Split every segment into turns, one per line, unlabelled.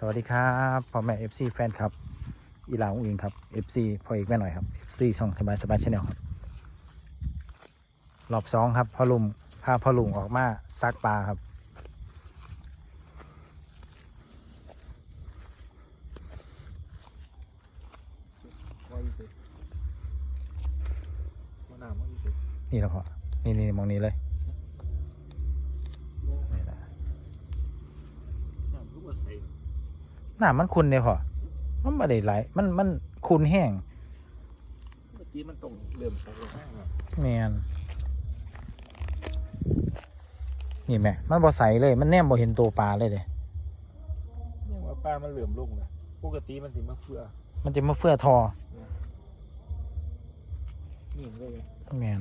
สวัสดีครับพ่อแม่ FC แฟนครับ อีหลาอุ้งอิงครับ FC พ่อเอกแม่หน่อยครับ FC ช่องสบายสบายชาแนลครับรอบสองครับพ่อลุงพาพ่อลุงออกมาซักปลาครับ
นี่
แล้วพ่อนี่นี่มองนี้เลย น้ำมันคุณเนี่ยพ่อมันไม่ได้ไหลายมันมันคุณแห้ง
เมื่อกี้มันต้องเริ่มใส่แล้วอะ
แมนนี่แม่มันบ่ใสเลย มันแนมบ่เห็นตัวปลาเลยเด้
เนี่ยว่าปลามันเหลื่อมลงนะปกติมันสิมาเฟือ
มันจะมาเฟื่อทอ
นี่เห็นเลยไง
แมน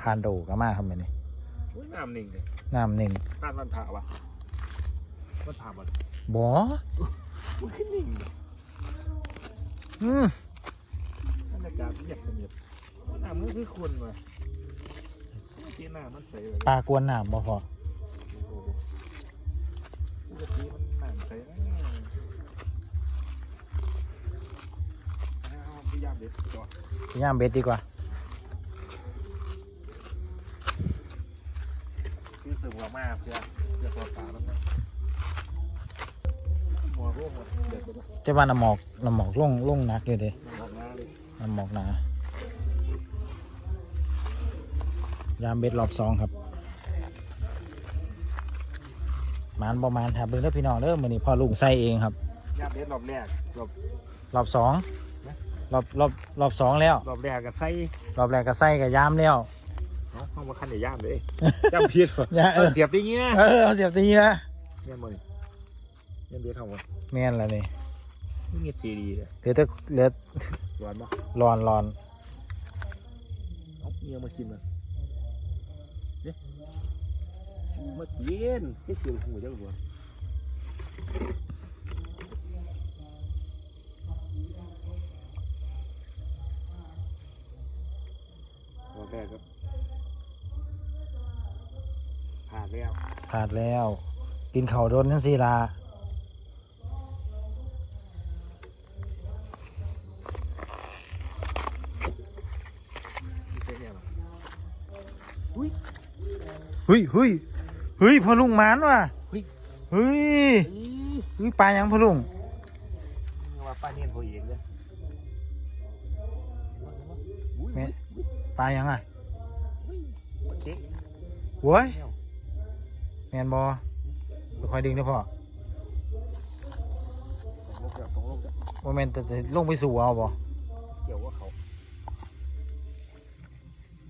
พานโดก็มาครับแม่นี่
โอ้ยน้ำหนึ่งเลย
น้ำหนึ่ง
ปลามันผ่าวะมันผ่ามั น
บ่
มันขึ้นนิ่งเลย
อืม
บรรยากาศเงียบสงบว่าน้ำมันคือคนว่ะเมื่อกี้น้ำมันใสเลย
ปลากวนน้ำบ่พอ
โอ้โหปกติมันน้ำใสนะเอาพยายามเด็ดก่อน
ย่ามเบ็ดดีกว่า
คือสึกว่ามากเพื่อเพื่อตัวปลาแล้วนะหมอร่วงหมดเด็ดไป แล้ว
แต่ว่าน้ำหมอกน้ำหมอกลงลงหนักอยู่เด้
มันออกหน้าเลย
น้ำหมอกหนายามเบ็ดรอบสองครับหมานบ่หมานครับเบิ่งเด้อพี่น้องเด้อมื้อนี้พ่อลุงใส่เองครับ
ยามเด็ดรอบแรกรอบ
รอบสองรอบรอบรอบสองแล้ว
รอบแรกก็ใส่
รอบแรกก็ใส่กับยามแล้ว
เนาะห้องมาขั้นใหญ่ย่ามเลยจำผิดว่ะ
อย่าเออ
เสียบได้เงี้ย
เออเอาเสียบตีนะ
เนี่ยมันเนี่ยเบียร์ทำวะ
แม่นแล้วนี่
นี่เงี้ยซีดีเลย
เหลือแต่เหลือ
ร้อนปะ
ร้อนร้อน
เอาเงี้ยมากินมันเนี่ยมากินแค่เสียบหัวเจ้าหัวรอบแรกก็ผ่านแล้ว
ขาดแล้ว กินเข่าวโดนทั้งสี่ลา
เฮ้
ยเฮ้ยเฮ้ยพอลุงหมานว่ะเฮ้ยเฮ้ยปลายังพอลุง
ว่าป้าเนียนเขาเองเลย
แม่ปลายังอะ
โอเค
โว้ยแมนบอค่อยๆดึงนะพ่อ
ลงจากตรงลงจาก
ว่าแมนจะจะลงไปสู่เอาบ่
เกี่ยวว่าเขา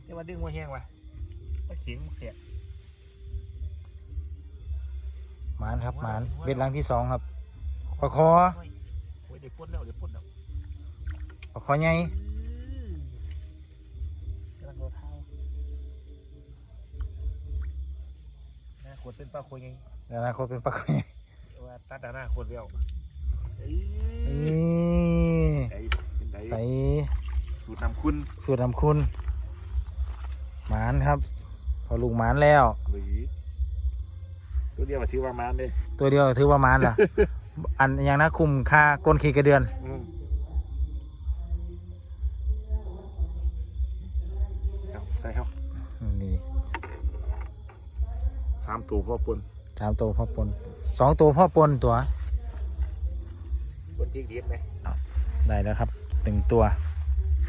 เดี๋ยวมาดึงมาแห้งว่ะตะ เขียงเสีย
หมานครับหมานเบ็ดหลังที่สองครับปลาคอ
โอ้ยเดี๋ยวพ่นแล้วเดี๋ยวพ่นแล้ว
ปลาคอใหญ่
กำลังโดนเท้าหน้าขวดเป็นปลาโคยไง
อนาคตเป็นปลาคอใหญ่
ว่าตัดหน้าขวดแล้วเอ้ย
นี่
ไอ้เป็นไง
ใส่
สูตรนำคุณ
สูตรทำคุณหมานครับ พอลุงหมานแล้ว
หรือตัวเดียวมาถือว่ามานเลย
ตัวเดียวถือว่าหมานล่ะ อันอยังนะคุมค่าก้นขีดกระเดือน
อืมเอาใส่เขา
นี่
สามตัวพ่อปน
สามตัวพ่อปนสองตัวพ่อปนตัว
ปนที่เดียดไหม
ได้แล้วครับหนึ่งตัว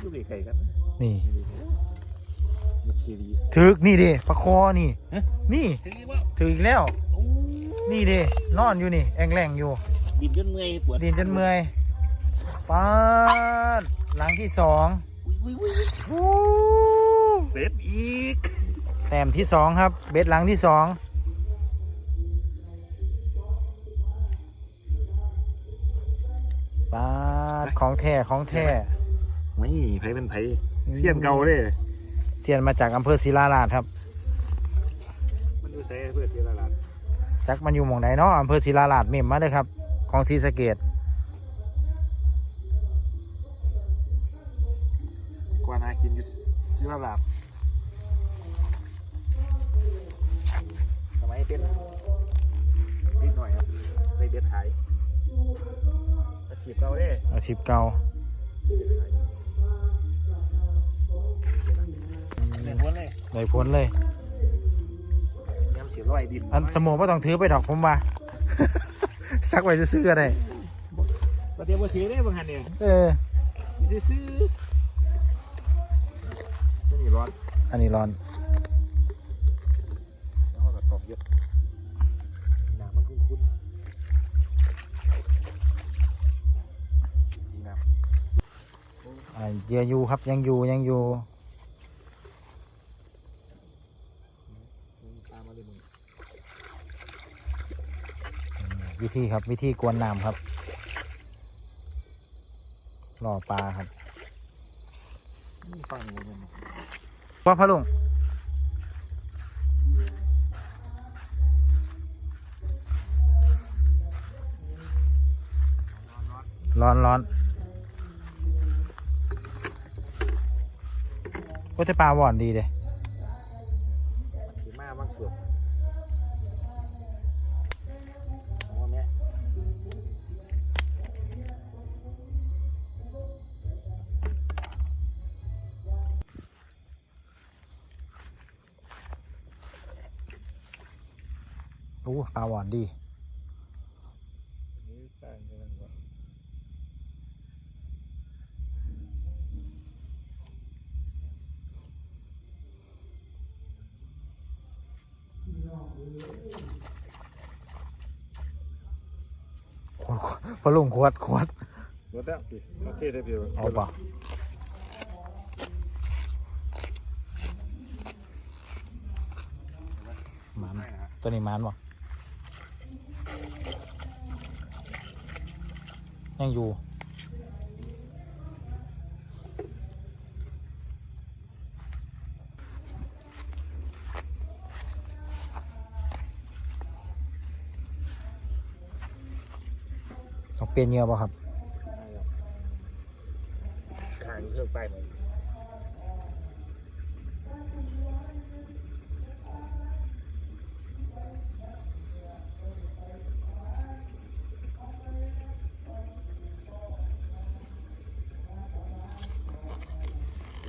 ลูกไก่กัน
นี่
มัน ชีดี
ถึกนี่ดิปลาคอนี่ นี่
ถึงว่า
ถึกอีกแล้ว
โอ้
นี่ดินอนอยู่นี่แองแรงอยู่
ดินจนเมื่อยปวด
ดินจนเมื่อยปาดหลังที่สอง
อุ้ยอุ้ยอุ้ย
วู้
เสร็จอีก
แต้มที่สองครับ เบ็ดหลังที่สองปาดของแท้ของแท้
ไม่ไผเป็นไผเสี้ยนเก่าเลย
เซียนมาจากอำเภอศิลาลาดครับ
มันดูใส่เพื่อเสียละลาน
จักมันอยู่หมองไหนเนาะอำเภอศิลาลาดเมมมาเลยครับ ของศรีสะเกด
กว่านากินอยู่เสียละลานทำไมเป็นนิดหน่อยครับใส่เบ็ดขายอาชีพเราเด้
อาชีพเก่า
เล่นพ้นเลย
ได้ผลเลย
ย้ำเสียร้อยดิน
อันสมองไม่ต้องถือไปดอกผมว่าซักไว้ซื้อๆก็ได้
ประเดี๋ยวมาถือได้บางหันเนี่ย
เออ
ซื้อซื้อจะนี่ร้อน
อันนี้ร้อน
แล้วก็ตอกเยอะหนังมันคุ้นๆดีนะ
อ่าเยียอยู่ครับยังอยู่ยังอยู่
ตามมาเลยมึง
วิธีครับ วิธีกวนน้ำครับล่อปลาครับ
ฟังอยู่มัน
ว่าพะลุงร้อนร้อนก็จะปลาหวานดีเลย โอ้ปลาหวานดี
นี่ต่างกันก่อน
ขวดขวดพะลุงขวดขวด
รถแล้วสิมาเทได้เพียว
เอาเปล่าหมันตัวนี้หมันบ่ ยังอยู่ ต้องเปลี่ยนเหยื่อป่ะครับ
ทางเครื่องไปหมือย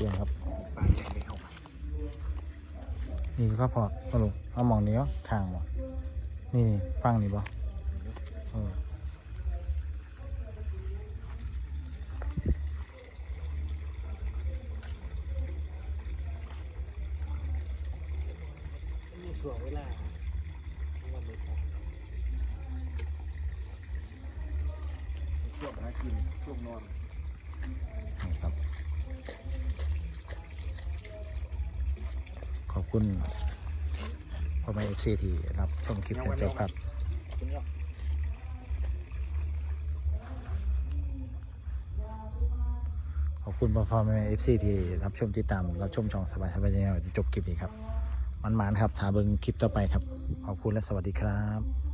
เปลี่ยนครับ
ปลาแดงไม่เอา
นี่ก็พอพอลุงเอาหมองนี้วะข้างบ่นี่นี่ฟังนี่บ่เออ
มีช่วงเวลาวันนี้ช่วงหากินช่วงนอน
นี่ครับ ขอบ คุณพ่อแม่เอฟซีที่รับชมคลิปจนจบครับ
คุณยอด
ขอบคุณพ่อพ่อแม่เอฟซีที่รับชมติดตามรับชมช่องสบายสบายใจที่จบคลิปนี้ครับมันๆครับถาเบิงคลิปต่อไปครับ ขอบคุณและสวัสดีครับ